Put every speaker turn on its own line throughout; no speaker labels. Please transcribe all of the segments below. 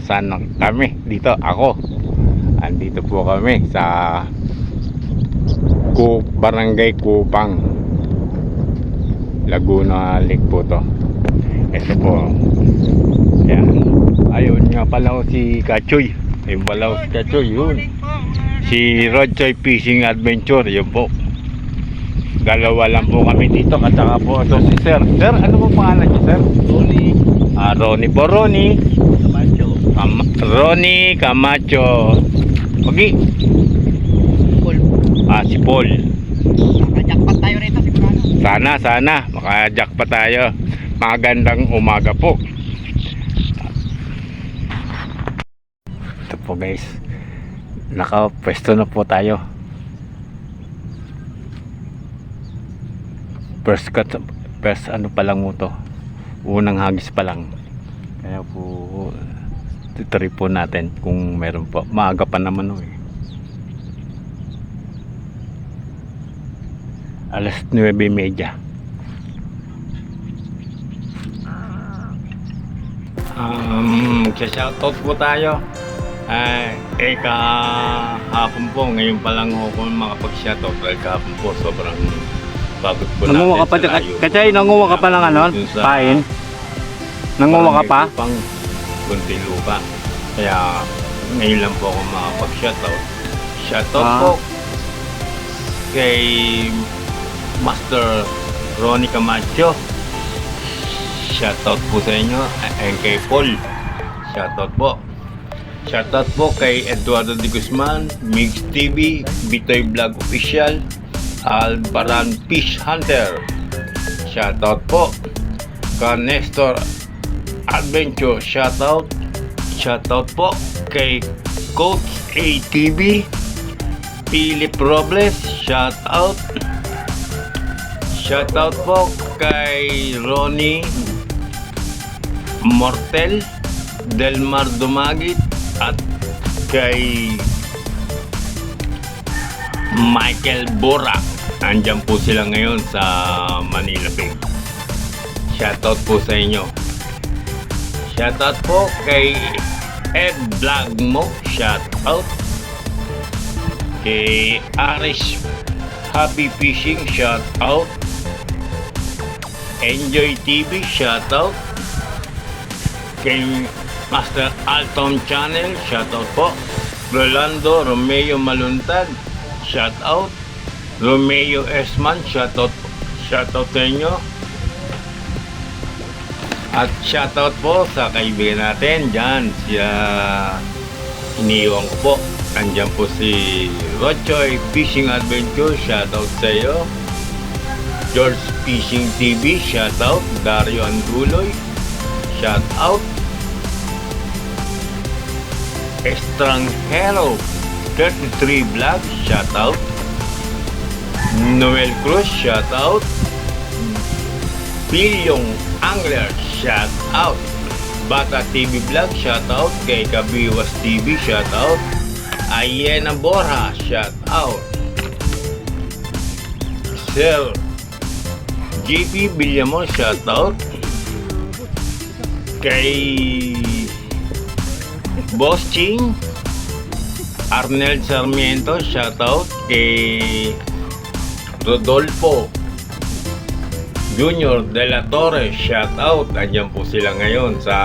nasaan na kami. Dito, ako. Andito po kami sa Ku Barangay Kupang. Laguna Lake po to. Ito po. Yan. Ayun nga pala si Kachoy. Ayun pala si Kachoy. Yun. Si Rodchoy Fishing Adventure. Yun po. Dalawa lang po kami dito at saka po ito si Sir. Sir, ano po pangalan niyo, Sir?
Tony
Ah, Ronnie po, Ronnie. Kam Ronnie Camacho. Okay.
Paul.
Ah, si Paul.
Nakajakpat tayo rito sigurado.
Sana, sana. Makajack pa tayo. Magandang umaga po. Ito po guys. Nakapwesto na po tayo. First cut, first ano pa lang mo to. Unang hagis pa lang. Kaya po, titry po natin kung meron po. Maaga pa naman o eh. Alas 9.30. Um, shoutout po tayo. Ay, eh kahapon po, ngayon pa lang ako makapag-shoutout dahil kahapon po sobrang pagod po
Nanguha ka pa. Kachay, nanguha ka pa ng ano? Pain? Nanguha ka pa?
Pang kunti lupa. Kaya ngayon lang po ako makapag-shoutout. Shoutout
Ah.
po kay Master Ronnie Camacho. Shoutout po sa inyo. And kay Paul. Shoutout po. Shoutout po kay Eduardo de Guzman, Migs TV, Bitoy Vlog Official, Albaran Fish Hunter. Shoutout po kay Nestor Adventure. Shoutout. Shoutout po kay Coach ATV, Philip Robles. Shoutout. Shoutout po kay Ronnie Mortel, Delmar Dumagit, at kay Michael Bora. Andyan po sila ngayon sa Manila Bay. Shoutout po sa inyo. Shoutout po kay Ed Vlogmo. Shoutout. Kay Arish Happy Fishing. Shoutout. Enjoy TV. Shoutout. Kay Master Alton Channel. Shoutout po. Rolando Romeo Maluntad. Shoutout. Romeo Esman. Shoutout. Shoutout sa inyo. At shoutout po sa kaibigan natin dyan, siya iniiwan ko po. Andyan po si Rochoy Fishing Adventure, shoutout sa iyo. George Fishing TV, shoutout. Dario Anduloy, shoutout. Estrangero 33 Vlog, shoutout. Noel Cruz, shoutout. Bilyong Angler, shout out. Bata TV Vlog, shout out. Kay Kabiwas TV, shout out. Ayena Borja, shout out. Sir JP Villamor, shout out. Kay Boss Ching Arnel Sarmiento, shout out. Kay Rodolfo Junior De La Torre, shout out. Andyan po sila ngayon sa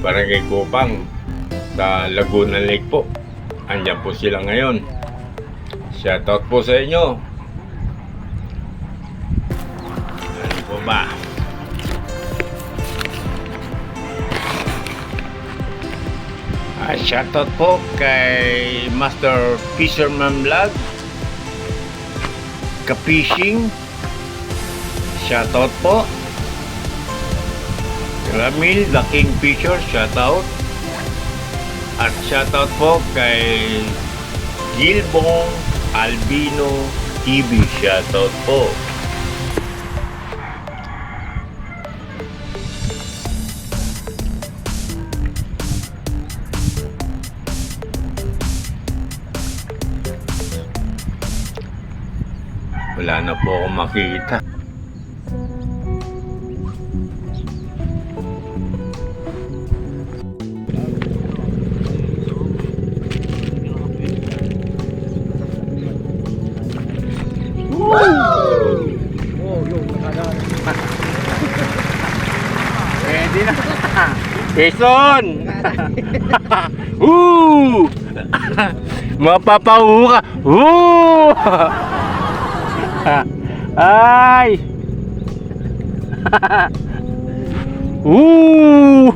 Barangay Kupang sa Laguna Lake po. Andyan po sila ngayon. Shout out po sa inyo. Ano po ba? Ah, shout out po kay Master Fisherman Vlog. Ka-fishing. Shoutout po. Ramil, the Kingfisher, shoutout. At shoutout po kay Gilbong Albino TV, shoutout po. Wala
na po ako makita.
Jason! Woo! Mapapahu ka. Woo! Ay! Woo!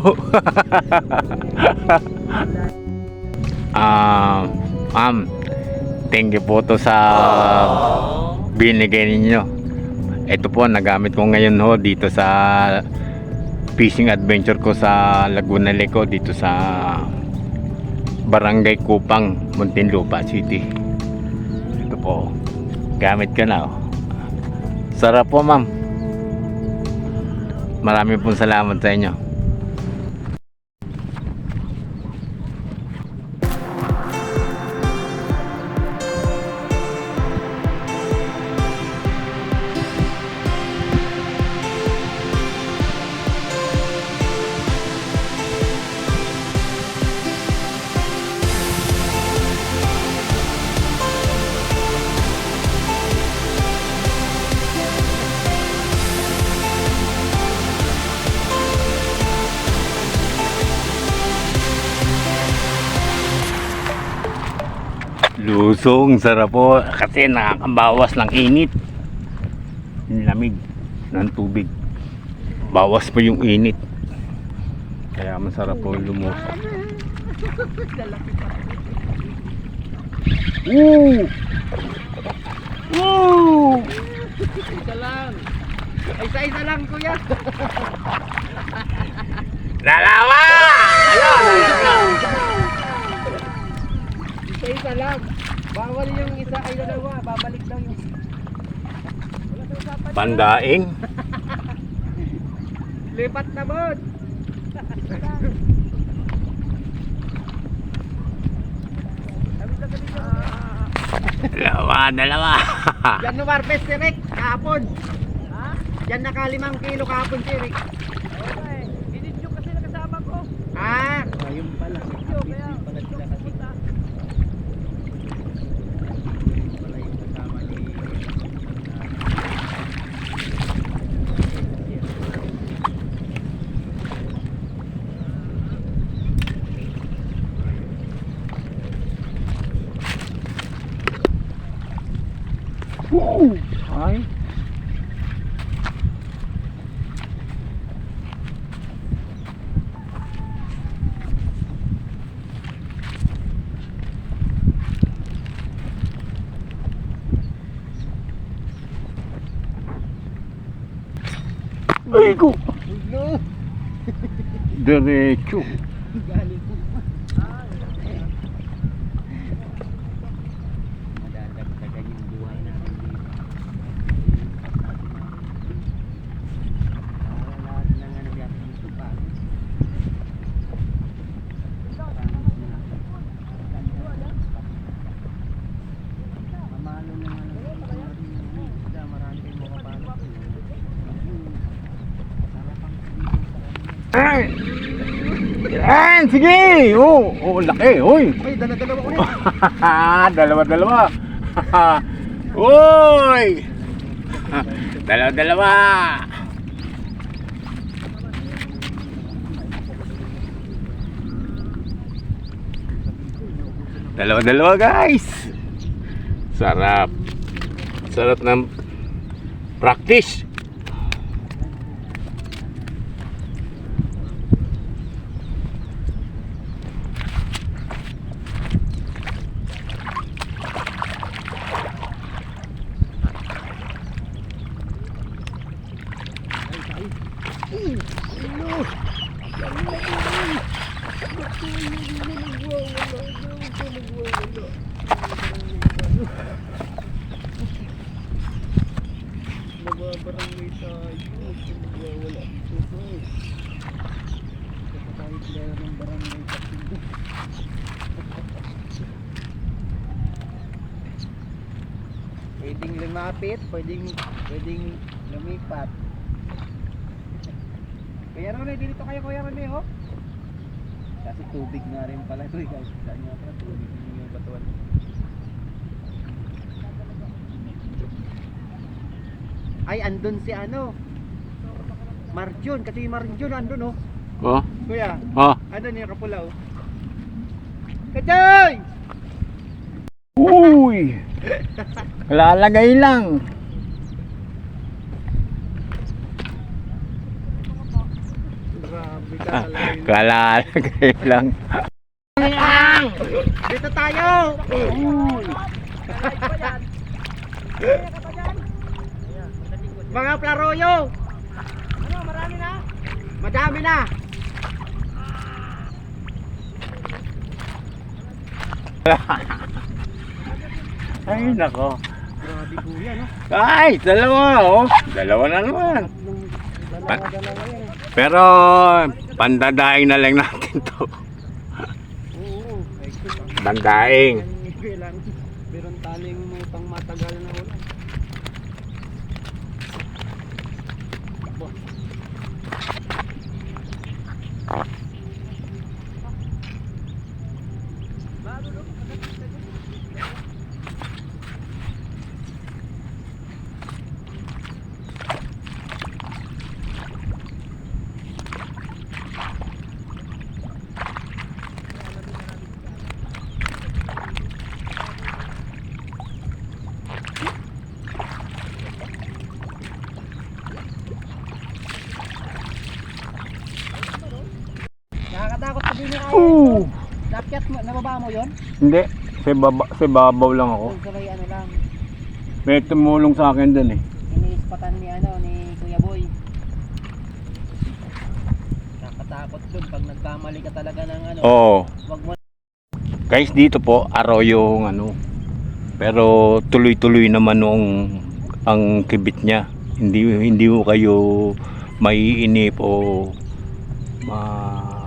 Ah, ma'am, thank you po to sa binigay ninyo. Ito po, nagamit ko ngayon ho dito sa fishing adventure ko sa Laguna Leco dito sa Barangay Kupang, Muntinlupa City. Ito po. Gamit ka na. Oh. Sarap po, ma'am. Marami pong salamat sa inyo. Lusong, sarap po. Kasi nakakabawas ng init. Yung lamig ng tubig. Bawas po yung init. Kaya masarap po lumusok. Woo! Woo!
Isa lang. Isa-isa lang, kuya.
Dalawa!
Isa-isa lang. Bawal yung isa ay dalawa. Babalik lang yung... Sa.
Pandaing.
Lipat na, bod.
Dalawa, dalawa.
Yan no Marpes si Rick, kahapon. Ha? Yan nakalimang kilo kahapon si Rick. Okay. Binidyo kasi nakasama ko. Ah, ayun pala. Binidyo, kaya pala sila kasi.
Ay. Ay ko. Diretso.
Galing po. Madadagdagan yung buhay natin dito. Para lahat ng ano yan, dito pa. Mamalo naman ang isda, marami kayong makapalo. Sarap ang dito sa kanila.
Ay! Yan, sige! Oh, oh, laki, oy!
Ay, dala-dalawa ulit.
dalawa, dalawa. Uy! dalawa, dalawa. Dalawa, dalawa guys. Sarap. Sarap ng practice.
Nababarangay tayo. Nagwawala dito bro. Kasi tayo player ng barangay kasi. Pwedeng lumapit, pwedeng, pwedeng lumipat. Kaya Ronnie, dito kayo Kuya Ronnie, oh. Kasi tubig na rin pala ito, guys. Saan nga pala tubig hindi yung batuan. Ay, andun si ano? Marjun, kasi yung Marjun andun, oh.
Oh,
Kuya,
oh.
andun yung kapula, oh. Kachoy!
Uy! Lalagay lang.
Grabe ka
Ah,
talaga. yun.
Kalalagay lang.
Dito tayo! Mga plaroyo! Ano, marami na? Madami na!
Ay, nako.
Grabe kuya, no?
Ay, dalawa, oh. Dalawa na naman. Pero, pandadaing na lang natin to. Bandaing.
Kailang meron taling pang matagal na ulan. Nakakatakot pa din yung
Oo.
Nakyat mo, yon?
Hindi, sa, baba, sa babaw lang ako.
Kung sabay ano lang,
May tumulong sa akin dun eh.
iniispatan ni ano, ni Kuya Boy. Nakatakot dun pag nagkamali ka talaga ng ano,
Oo.
wag mo
Guys, dito po, arroyo yung ano. Pero tuloy-tuloy naman nung ang kibit niya. Hindi hindi mo kayo maiinip o ma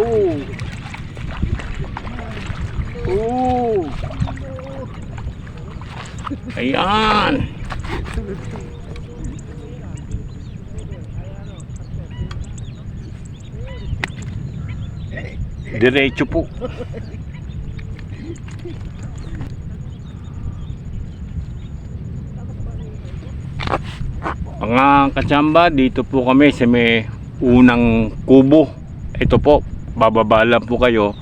Oh. Oh. Ayan. Diretso po. Mga katsamba, dito po kami sa may unang kubo. Ito po, bababa lang po kayo.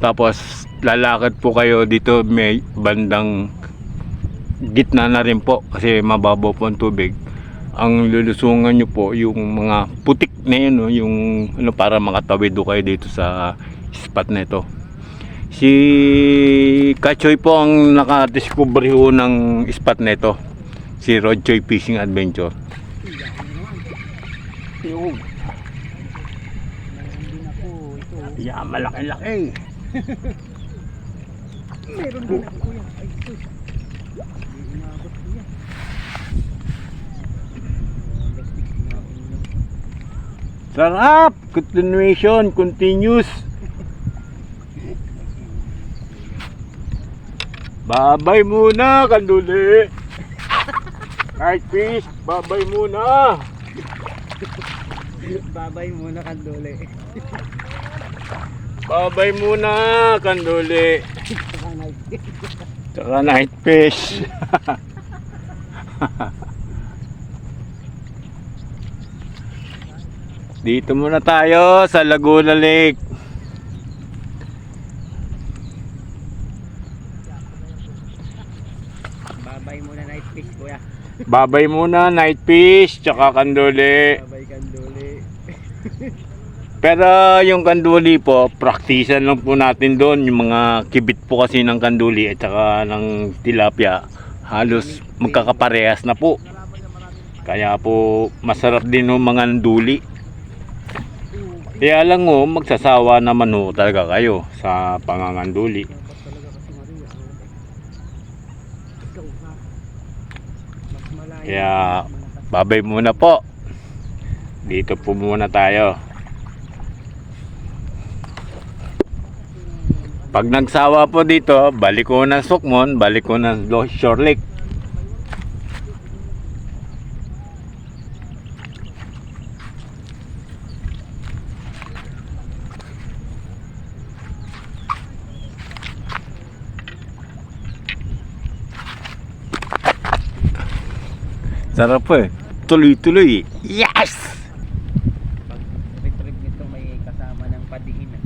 Tapos lalakad po kayo dito may bandang gitna na rin po kasi mababaw po ang tubig. Ang lulusungan nyo po yung mga putik na yun, no? yung ano, para makatawid do kayo dito sa spot na ito. Si Kachoy po ang nakadiscover ho ng spot na ito. Si Rodchoy Fishing Adventure. Yung,
Meron din ako
yeah, malaki-laki.
Meron din ako kuya. Ay sus. Inabot natin lang.
Sarap! Continuation, continuous. Babay muna, kanduli. Night fish, babay muna.
Babay muna kandole.
Babay muna, kanduli. Tsaka night fish. Dito muna tayo sa Laguna Lake.
Babay muna night fish kuya.
Babay muna, night fish, tsaka kanduli.
Babay kandole.
Pero yung kanduli po, praktisan lang po natin doon. Yung mga kibit po kasi ng kanduli at saka ng tilapia, halos magkakaparehas na po. Kaya po, masarap din yung mga nduli. Kaya lang ho, magsasawa naman ho talaga kayo sa panganganduli. Kaya, babay muna po. Dito po muna tayo. Pag nagsawa po dito, balik ko ng Sukmon, balik ko ng Shore Lake. Sarap po eh. Tuloy-tuloy. Yes!
Pag retrieve nito may kasama ng padiin. ah.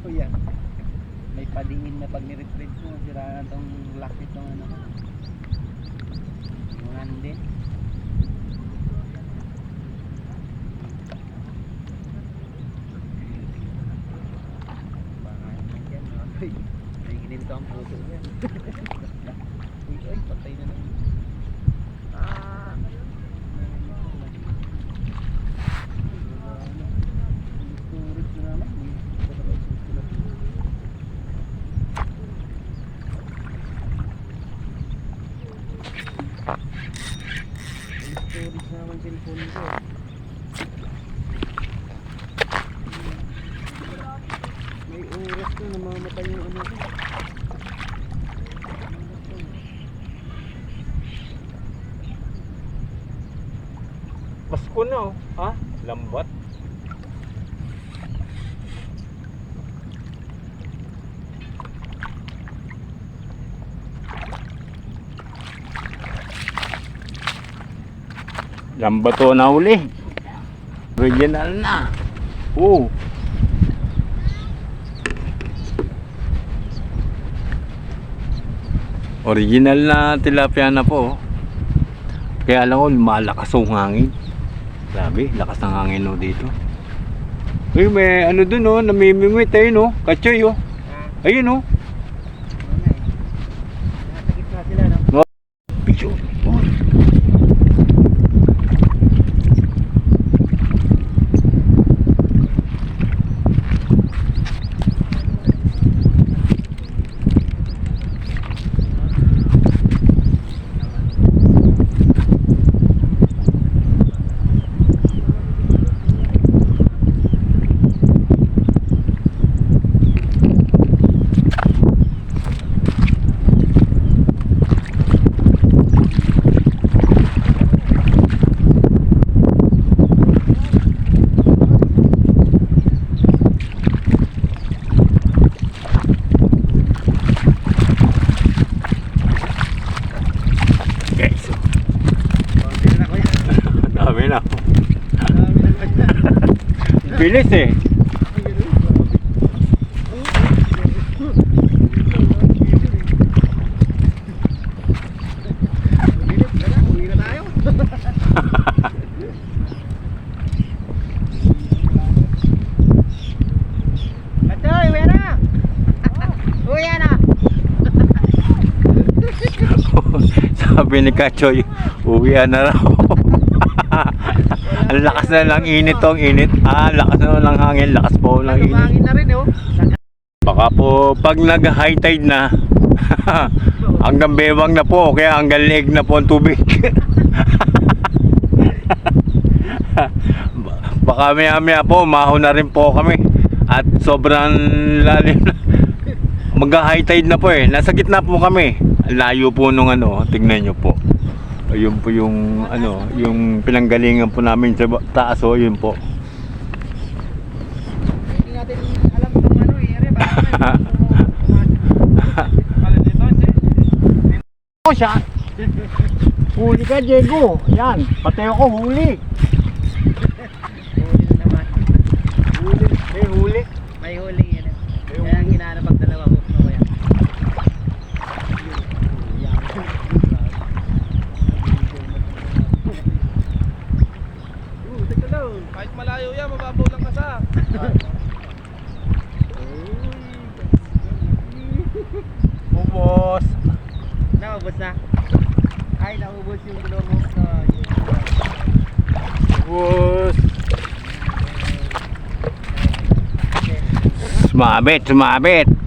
Kuya. May padiin na pag ni-retrieve mo, siraan tong lock nito ano. Yung handi. Baka naman yan, no? Ay, May gininto ang puso yan. Uy, ay, patay na naman. Ah! Storage na naman. Storage na naman cellphone ko. May oras ko namamatay yung ano ko.
Pasko na oh. Ha? Lambat. Lambat to na uli. Original na. Oo. Original na tilapia na po. oh. Kaya lang ko, malakas ang hangin. Grabe, lakas ng hangin no dito. Uy, may ano dun oh, namimingwit ayun oh, katsoy oh. Ayun oh.
ano nga eh. Nasa gitna sila, no?
Picture. Oh. Guys,
Konti na ako yan.
dami na.
Dami na ko yan.
Bilis eh. Sabi ni Kachoy, uwian na raw. Ang lakas na lang init to, ang init. Ah, lakas na lang hangin, lakas po ng init.
Lumangin na rin, oh.
Baka po pag nag high tide na hanggang bewang na po kaya hanggang leeg na po ang tubig. Baka maya maya po maho na rin po kami at sobrang lalim na. Mag high tide na po eh. Nasa gitna po kami. Layo po nung ano, tignan nyo po. Ayun po yung ano, yung pinanggalingan po namin sa taas oh, yun po.
Hindi natin alam itong ano eh. Ere, baka
Ako siya. Huli ka, Diego. Yan. Pati ako. Huli
na naman.
Huli. May huli.
May huli yan. eh. Kaya ang hinahanap pag dalawa hook na ko yan. Teka lang.
Kahit malayo yan, mababaw lang ka sa.
Ubos.
Naubos na. Ay, naubos yung dalawang hook na.
Ubos. Sumabit, sumabit.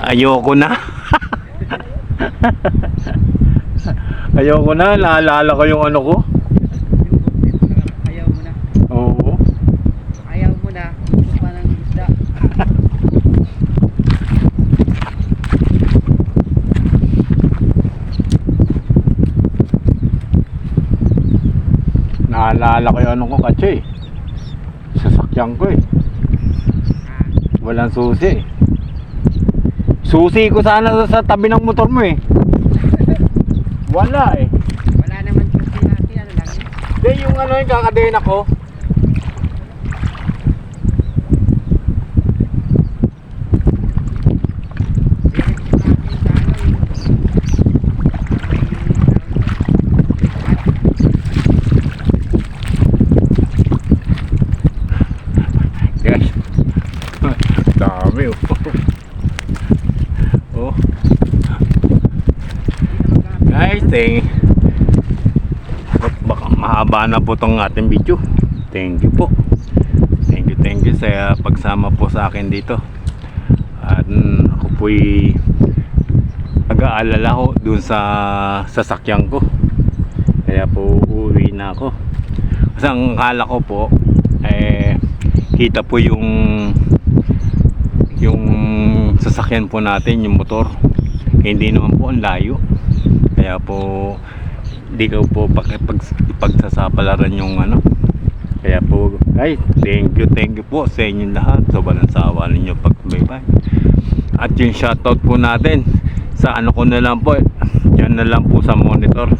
Ayoko na. Ayoko na, naalala ko yung ano ko.
Ayaw mo na.
Oo.
Ayaw mo na. Gusto pa ng isda.
Naalala ko yung ano ko kasi. Sasakyan ko eh.
Ah,
Walang susi. Susi ko sana sa, tabi ng motor mo eh. Wala eh.
wala naman kasi natin. Ano lang yun.
Hindi yung ano yung kakadayin ako. Guys. Dami oh. oh. Bak- baka mahaba na po tong ating video. Thank you po. Thank you, thank you sa pagsama po sa akin dito. At ako po'y nag-aalala ko dun sa sasakyan ko. Kaya po uuwi na ako. Kasi ang akala ko po, eh, kita po yung yung sasakyan po natin, yung motor. Hindi naman po ang layo. Kaya po di ko po pakipag, ipagsasapalaran yung ano. Kaya po guys thank you thank you po sa inyo lahat. Sobrang sawa ninyo pagsubaybay. At yung shoutout po natin sa ano ko na lang po yan na lang po sa monitor